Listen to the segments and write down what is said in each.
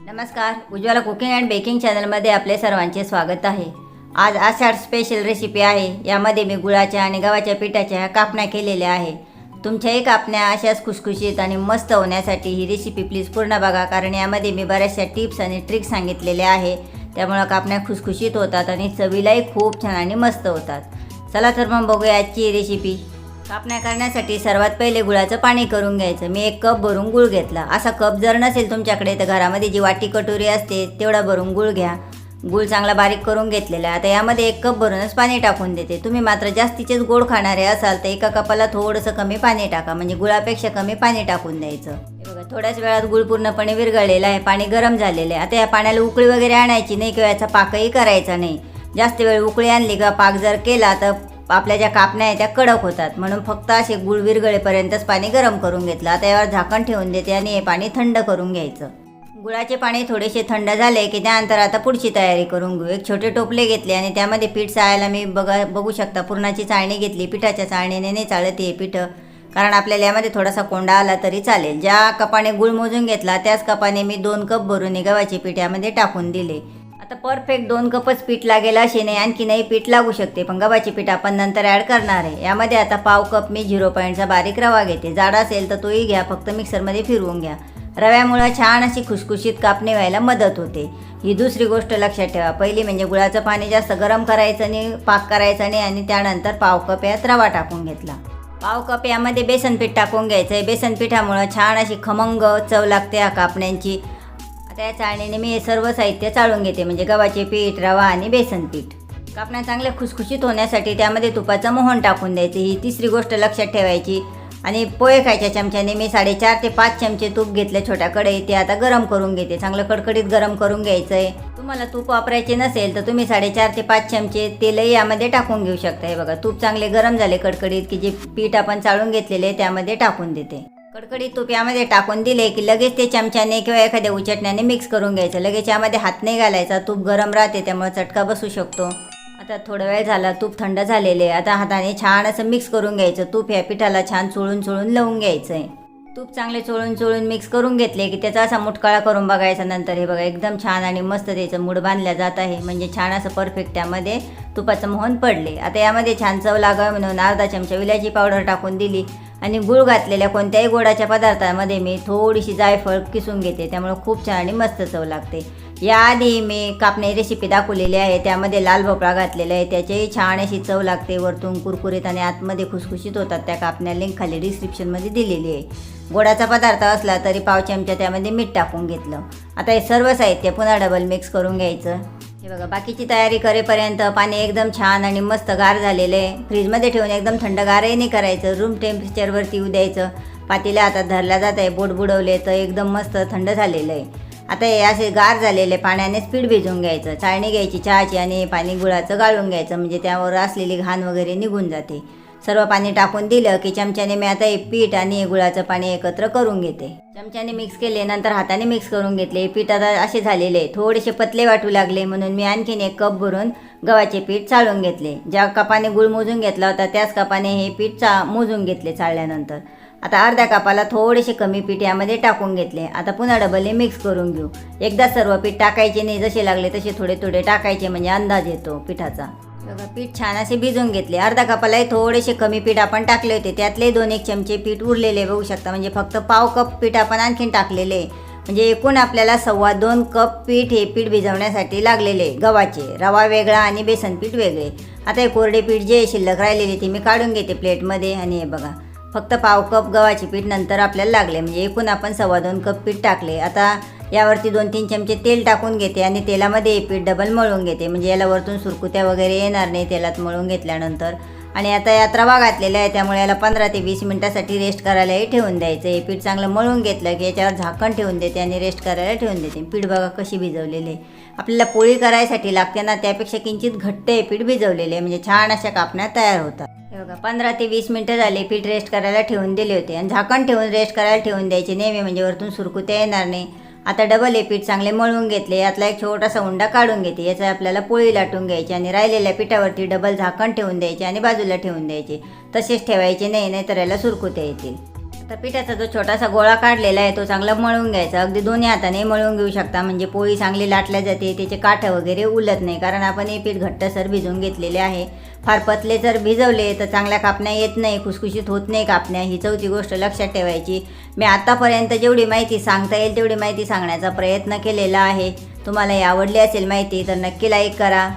नमस्कार Ujjwala cooking and baking चॅनलमध्ये आपले सर्वांचे स्वागत आहे. आज आषाढ स्पेशल रेसिपी आहे. यामध्ये मी गुळाच्या आणि गव्हाच्या पिठाच्या कापण्या केलेल्या आहे. तुमच्याही कापण्या अशाच खुसखुशीत आणि मस्त होण्यासाठी ही रेसिपी प्लीज पूर्ण बघा कारण यामध्ये मी बऱ्याचशा टिप्स आणि ट्रिक्स सांगितलेल्या आहे. त्यामुळं कापण्या खुसखुशीत होतात आणि चवीलाही खूप छान आणि मस्त होतात. चला तर मग बघूया आजची रेसिपी कापण्या करण्यासाठी सर्वात पहिले गुळाचं पाणी करून घ्यायचं. मी एक कप भरून गुळ घेतला. असा कप जर नसेल तुमच्याकडे तर घरामध्ये जी वाटी कटोरी असते तेवढा भरून गुळ घ्या. गुळ चांगला बारीक करून घेतलेला आहे. आता यामध्ये एक कप भरूनच पाणी टाकून देते. तुम्ही मात्र जास्तीचेच गोड खाणारे असाल तर एका कपाला थोडंसं कमी पाणी टाका. म्हणजे गुळापेक्षा कमी पाणी टाकून द्यायचं. बघा थोड्याच वेळात गुळ पूर्णपणे विरघळलेला आहे. पाणी गरम झालेलं आहे. आता या पाण्याला उकळी वगैरे आणायची नाही किंवा याचा पाकही करायचा नाही. जास्त वेळ उकळी आणली किंवा पाक जर केला तर आपल्या ज्या कापण्या आहेत त्या कडक होतात. म्हणून फक्त असे गुळ विरगळेपर्यंतच पाणी गरम करून घेतलं. आता यावर झाकण ठेवून देते आणि हे पाणी थंड करून घ्यायचं. गुळाचे पाणी थोडेसे थंड झाले की त्यानंतर आता पुढची तयारी करून घेऊ. एक छोटे टोपले घेतले आणि त्यामध्ये पीठ चाळायला मी बघा बघू शकता. पुरणाची चाळणी घेतली पिठाच्या चाळणीने नाही चाळत हे पीठ. कारण आपल्याला यामध्ये थोडासा कोंडा आला तरी चालेल. ज्या कपाने गुळ मोजून घेतला त्याच कपाने मी दोन कप भरून गव्हाचे पीठ यामध्ये टाकून दिले. आता परफेक्ट दोन कपच पीठ लागेल असे नाही आणखी नाही पीठ लागू शकते. पण गव्हाचे पीठ आपण नंतर ॲड करणार आहे. यामध्ये आता पाव कप मी झिरो पॉईंटचा बारीक रवा घेते. जाड असेल तर तोही घ्या फक्त मिक्सरमध्ये फिरवून घ्या. रव्यामुळं छान अशी खुशखुशीत कापणी व्हायला मदत होते. ही दुसरी गोष्ट लक्षात ठेवा. पहिली म्हणजे गुळाचं पाणी जास्त गरम करायचं नाही पाक करायचा नाही आणि त्यानंतर पाव कप यात रवा टाकून घेतला. पाव कप यामध्ये बेसन पीठ टाकून घ्यायचं आहे बेसन पिठामुळं छान अशी खमंग चव लागते या कापण्यांची. आता या चाळणीने मी हे सर्व साहित्य चाळून घेते म्हणजे गव्हाचे पीठ रवा आणि बेसन पीठ. कापण्या चांगल्या खुसखुशीत होण्यासाठी त्यामध्ये तुपाचं मोहन टाकून द्यायचं. ही तिसरी गोष्ट लक्षात ठेवायची. आणि पोहे खायच्या चमच्याने मी साडेचार ते पाच चमचे तूप घेतले छोट्या कढई ते आता गरम करून घेते. चांगलं कडकडीत गरम करून घ्यायचं आहे तुम्हाला तूप वापरायचे नसेल तर तुम्ही साडेचार ते पाच चमचे तेलही यामध्ये टाकून घेऊ शकता. हे बघा तूप चांगले गरम झाले कडकडीत की जे पीठ आपण चाळून घेतलेले त्यामध्ये टाकून देते. कडकडीत तूप यामध्ये टाकून दिले की लगेच ते चमच्याने किंवा एखाद्या उचटण्याने मिक्स करून घ्यायचं. लगेच यामध्ये हात नाही घालायचा तूप गरम राहते त्यामुळे चटका बसू शकतो. आता थोडा वेळ झाला तूप थंड झालेले आता हाताने छान असं मिक्स करून घ्यायचं. तूप या पिठाला छान चोळून चोळून लावून घ्यायचं आहे तूप चांगले चोळून चोळून मिक्स करून घेतले की त्याचा असा मुटकाळा करून बघायचा. नंतर हे बघा एकदम छान आणि मस्त त्याचं मूड बांधल्या जात आहे. म्हणजे छान असं परफेक्ट त्यामध्ये तुपाचं मोहन पडले. आता यामध्ये छान चव लागावं म्हणून अर्धा चमचा विलायची पावडर टाकून दिली. आणि गुळ घातलेल्या कोणत्याही गोडाच्या पदार्थामध्ये मी थोडीशी जायफळ किसून घेते. त्यामुळे खूप छान आणि मस्त चव लागते. याआधी मी कापणी रेसिपी दाखवलेली आहे. त्यामध्ये लाल भोपळा घातलेला आहे. त्याचीही छान अशी चव लागते. वरतून कुरकुरीत आणि आतमध्ये खुसखुशीत होतात. त्या कापण्या लिंक खाली डिस्क्रिप्शनमध्ये दिलेली आहे. गोडाचा पदार्थ असला तरी पाव चमचा त्यामध्ये मीठ टाकून घेतलं. आता हे सर्व साहित्य पुन्हा डबल मिक्स करून घ्यायचं. हे बघा बाकीची तयारी करेपर्यंत पाणी एकदम छान आणि मस्त गार झालेलं आहे. फ्रीजमध्ये ठेवून एकदम थंडगारही नाही करायचं. रूम टेम्परेचरवरती येऊ द्यायचं. पातीला आता धरल्या जात आहे बोट बुडवले तर एकदम मस्त थंड झालेलं आहे. आता हे असे गार झालेले पाण्याने स्पीड भिजवून घ्यायचं. चाळणी घ्यायची चहाची आणि पाणी गुळाचं गाळून घ्यायचं. म्हणजे त्यावर असलेली घाण वगैरे निघून जाते. सर्व पाणी टाकून दिलं की चमच्याने मी आता हे पीठ आणि हे गुळाचं पाणी एकत्र करून घेते. चमच्याने मिक्स केले नंतर हाताने मिक्स करून घेतले. पीठ आता असे झालेले थोडेसे पतले वाटू लागले म्हणून मी आणखीन एक कप भरून गव्हाचे पीठ चाळून घेतले. ज्या कपाने गुळ मोजून घेतला होता त्याच कपाने हे पीठ चा मोजून घेतले चाळल्यानंतर. आता अर्ध्या कपाला थोडेसे कमी पीठ यामध्ये टाकून घेतले. आता पुन्हा डबल हे मिक्स करून घेऊ. एकदा सर्व पीठ टाकायचे नाही जसे लागले तसे थोडे थोडे टाकायचे म्हणजे अंदाज येतो पिठाचा. बघा पीठ छान असे भिजून घेतले. अर्धा कपालाही थोडेसे कमी पीठ आपण टाकले होते. त्यातले दोन एक चमचे पीठ उरलेले बघू शकता. म्हणजे फक्त पाव कप पीठ आपण आणखीन टाकलेले. म्हणजे एकूण आपल्याला सव्वा दोन कप पीठ हे पीठ भिजवण्यासाठी लागलेले गव्हाचे. रवा वेगळा आणि बेसन पीठ वेगळे. आता हे कोरडे पीठ जे शिल्लक राहिलेले ते मी काढून घेते प्लेटमध्ये. आणि हे बघा फक्त पाव कप गव्हाचे पीठ नंतर आपल्याला लागले. म्हणजे एकूण आपण सव्वा दोन कप पीठ टाकले. आता यावरती दोन तीन चमचे तेल टाकून घेते आणि तेलामध्ये हे पीठ डबल मळून घेते. म्हणजे याला वरतून सुरकुत्या वगैरे येणार नाही तेलात मळून घेतल्यानंतर. आणि आता यात रवा घातलेला आहे त्यामुळे याला पंधरा ते वीस मिनटासाठी रेस्ट करायलाही ठेवून द्यायचं हे पीठ चांगलं मळून घेतलं की याच्यावर झाकण ठेवून देते आणि रेस्ट करायला ठेवून देते. पीठ बघा कशी भिजवलेली आहे. आपल्याला पोळी करायसाठी लागते ना त्यापेक्षा किंचित घट्ट हे पीठ भिजवलेले आहे. म्हणजे छान अशा कापण्या तयार होतात. हे बघा पंधरा ते वीस मिनटं झाले पीठ रेस्ट करायला ठेवून दिले होते. आणि झाकण ठेवून रेस्ट करायला ठेवून द्यायचे नेहमी. म्हणजे वरतून सुरकुत्या येणार नाही. आता डबल हे पीठ चांगले मळून घेतले यातला एक छोटासा उंडा काढून घेते याचा आपल्याला पोळी लाटून घ्यायची आणि राहिलेल्या पिठावरती डबल झाकण ठेवून द्यायचे आणि बाजूला ठेवून द्यायचे. तसेच ठेवायचे नाही नाही तर याला सुरकुत्या येतील. आता पिठाचा जो छोटासा गोळा काढलेला आहे तो चांगला मळून घ्यायचा. अगदी दोन्ही हाताने मळून घेऊ शकता. म्हणजे पोळी चांगली लाटल्या जाते त्याचे काठं वगैरे उलत नाही. कारण आपण हे पीठ घट्टसर भिजवून घेतलेले आहे. फार पतले जर भिजवले तर चांगल्या कापण्या येत नाही खुसखुशीत होत नाही कापण्या. ही चौथी गोष्ट लक्षात ठेवायची. मी आत्तापर्यंत जेवढी माहिती सांगता येईल तेवढी माहिती सांगण्याचा प्रयत्न केलेला आहे. तुम्हाला हे आवडली असेल माहिती तर नक्की लाईक करा.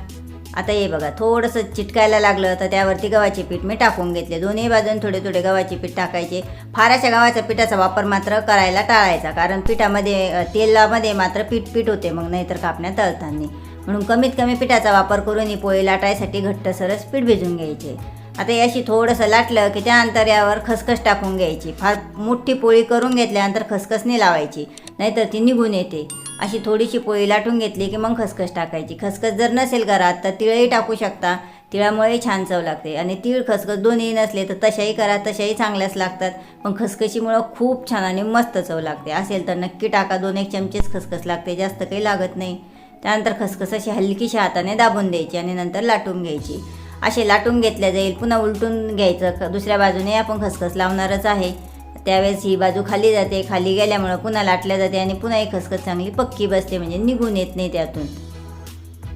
आता हे बघा थोडंसं चिटकायला लागलं तर त्यावरती गव्हाचे पीठ मी टाकून घेतले. दोन्ही बाजून थोडे थोडे गव्हाचे पीठ टाकायचे. फाराच्या गव्हाच्या पिठाचा वापर मात्र करायला टाळायचा कारण पिठामध्ये तेलामध्ये मात्र पीठ पीठ होते मग नाहीतर कापण्या तळताना म्हणून कमीत कमी पिठाचा वापर करून ही पोळी लाटायसाठी घट्टसरच पीठ भिजून घ्यायचे. आता याशी थोडंसं लाटलं की त्या यावर खसखस टाकून घ्यायची. फार मोठी पोळी करून घेतल्यानंतर खसखस नाही लावायची नाहीतर ती निघून येते. अशी थोडीशी पोळी लाटून घेतली की मग खसखस टाकायची. खसखस जर नसेल घरात तर तिळही टाकू शकता. तिळामुळे छान चव लागते. आणि तीळ खसखस दोन्ही नसले तर तशाही करा तशाही चांगल्याच लागतात. पण खसखशीमुळं खूप छान आणि मस्त चव लागते. असेल तर नक्की टाका. दोन एक चमचेच खसखस लागते. जास्त काही लागत नाही. त्यानंतर खसखस अशी हलकीशी हाताने दाबून द्यायची आणि नंतर लाटून घ्यायची. असे लाटून घेतल्या जाईल. पुन्हा उलटून घ्यायचं. ख- दुसऱ्या बाजूने आपण खसखस लावणारच आहे. त्यावेळेस ही बाजू खाली जाते खाली गेल्यामुळं पुन्हा लाटल्या जाते आणि पुन्हा ही खसखस चांगली पक्की बसते म्हणजे निघून येत नाही त्यातून.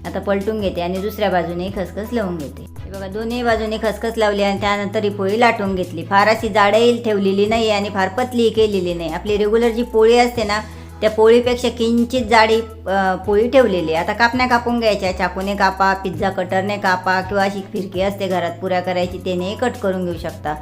आता पलटून घेते आणि दुसऱ्या बाजूने खसखस लावून घेते. हे बघा दोन्ही बाजूने खसखस लावली आणि त्यानंतर ही पोळी लाटून घेतली. फार अशी जाडही ठेवलेली नाही आणि फार पतली केलेली नाही. आपली रेग्युलर जी पोळी असते ना त्या पोळीपेक्षा किंचित जाडी पोळी ठेवलेली आहे. आता कापण्या कापून घ्यायच्या चाकूने कापा पिझ्झा कटरने कापा किंवा अशी फिरकी असते घरात पुऱ्या करायची त्याने कट करून घेऊ शकता.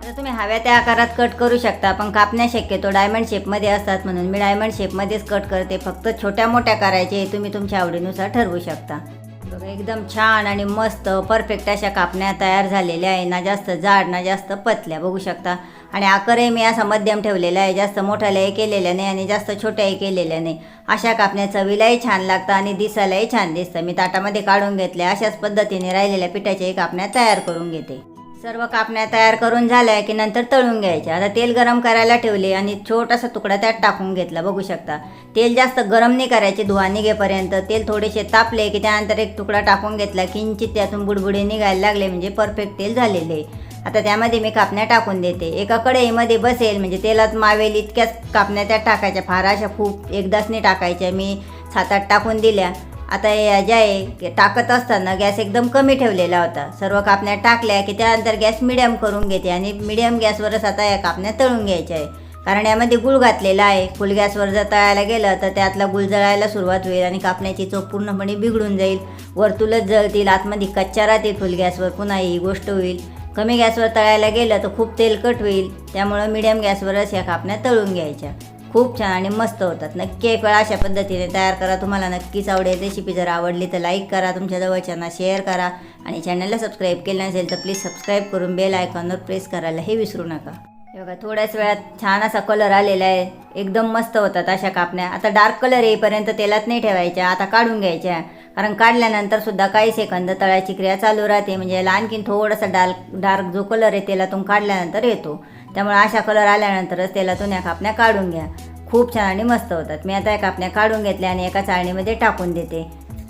आता तुम्ही हव्या त्या आकारात कट करू शकता. पण कापण्या शक्यतो डायमंड शेपमध्ये असतात म्हणून मी डायमंड शेपमध्येच कट करते. फक्त छोट्या मोठ्या करायचे हे तुम्ही तुमच्या आवडीनुसार ठरवू शकता. बघा एकदम छान आणि मस्त परफेक्ट अशा कापण्या तयार झालेल्या आहे. ना जास्त जाड ना जास्त पतल्या बघू शकता. आणि आकारही मी असा मध्यम ठेवलेला आहे. जास्त मोठ्यालाही केलेल्या नाही आणि जास्त छोट्याही केलेल्या नाही. अशा कापण्या चवीलाही छान लागतं आणि दिसायलाही छान दिसतं. मी ताटामध्ये काढून घेतल्या. अशाच पद्धतीने राहिलेल्या पिठाच्याही कापण्या तयार करून घेते. सर्व कापण्या तयार करून झाल्या की नंतर तळून घ्यायच्या. आता तेल गरम करायला ठेवले आणि छोटासा तुकडा त्यात टाकून घेतला. बघू शकता. तेल जास्त गरम नाही करायचे धुवा निघेपर्यंत. तेल थोडेसे तापले की त्यानंतर एक तुकडा टाकून घेतला. किंचित त्यातून बुडबुडे निघायला लागले म्हणजे परफेक्ट तेल झालेले. आता त्यामध्ये मी कापण्या टाकून देते. एका कढईमध्ये बसेल म्हणजे तेलात मावेल इतक्याच कापण्या त्यात टाकायच्या. फार अशा खूप एकदाच नाही टाकायच्या. मी सात आठ टाकून दिल्या. आता या ज्या आहे टाकत असताना गॅस एकदम कमी ठेवलेला होता. सर्व कापण्या टाकल्या की त्यानंतर गॅस मिडियम करून घेते आणि मिडियम गॅसवरच आता या कापण्या तळून घ्यायच्या आहे. कारण यामध्ये गुळ घातलेला आहे. फुल गॅसवर जर तळायला गेलं तर त्यातला गुळ जळायला सुरुवात होईल आणि कापण्याची चोप पूर्णपणे बिघडून जाईल. वरतूलच जळतील आतमध्ये कच्च्या राहतील फुल गॅसवर पुन्हा ही गोष्ट होईल. कमी गॅसवर तळायला गेलं तर खूप तेलकट होईल. त्यामुळं मिडियम गॅसवरच या कापण्या तळून घ्यायच्या. खूप छान आणि मस्त होतात. नक्की एक वेळा अशा पद्धतीने तयार करा. तुम्हाला नक्कीच आवडेल. रेसिपी जर आवडली तर लाईक करा. तुमच्या जवळच्यांना शेअर करा. आणि चॅनलला सबस्क्राईब केलं नसेल तर प्लीज सबस्क्राईब करून बेल आयकॉनवर प्रेस करायला हे विसरू नका. हे बघा थोड्याच वेळात छान असा कलर आलेला आहे. एकदम मस्त होतात अशा कापण्या. आता डार्क कलर येईपर्यंत तेलात नाही ठेवायच्या. आता काढून घ्यायच्या. कारण काढल्यानंतर सुद्धा काही सेकंद तळ्याची क्रिया चालू राहते. म्हणजे याला आणखीन थोडासा डार्क डार्क जो कलर आहे तेलातून काढल्यानंतर येतो. त्यामुळे अशा कलर आल्यानंतरच त्याला या कापण्या काढून घ्या. खूप छान आणि मस्त होतात. मी आता या कापण्या काढून घेतल्या आणि एका चाळणीमध्ये टाकून देते.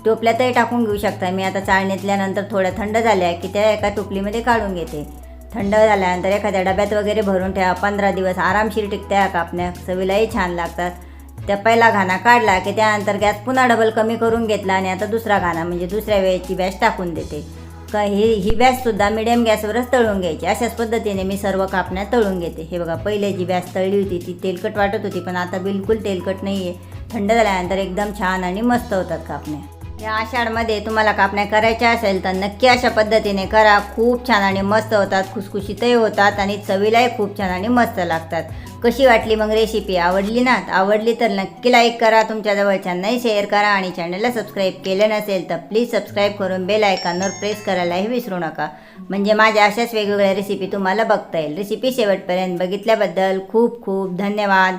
टोपल्यातही टाकून घेऊ शकता. मी आता चाळणीतल्यानंतर थोड्या थंड झाल्या की त्या एका टोपलीमध्ये काढून घेते. थंड झाल्यानंतर एखाद्या डब्यात वगैरे भरून ठेवा. पंधरा दिवस आरामशीर टिकत्या या कापण्या. चवीलाही छान लागतात. त्या पहिला घाणा काढला की त्यानंतर गॅस पुन्हा डबल कमी करून घेतला आणि आता दुसरा घाणा म्हणजे दुसऱ्या वेळेची बॅच टाकून देते. का ही ही बॅचसुद्धा मिडियम गॅसवरच तळून घ्यायची. अशाच पद्धतीने मी सर्व कापण्या तळून घेते. हे बघा पहिले जी बॅच तळली होती ती तेलकट वाटत होती पण आता बिलकुल तेलकट नाही आहे थंड झाल्यानंतर एकदम छान आणि मस्त होतात कापण्या. या आषाढमध्ये तुम्हाला कापण्या करायच्या असेल तर नक्की अशा पद्धतीने करा. खूप छान आणि मस्त होतात. खुसखुशीतही होतात आणि चवीलाही खूप छान आणि मस्त लागतात. कशी वाटली मग रेसिपी आवडली ना? आवडली तर नक्की लाईक करा. तुमच्या जवळच्यांनाही शेअर करा आणि चॅनलला सबस्क्राईब केले नसेल तर प्लीज सबस्क्राईब करून बेल आयकॉनवर प्रेस करायलाही विसरू नका. म्हणजे माझ्या अशाच वेगवेगळ्या रेसिपी तुम्हाला बघता येईल. रेसिपी शेवटपर्यंत बघितल्याबद्दल खूप खूप धन्यवाद.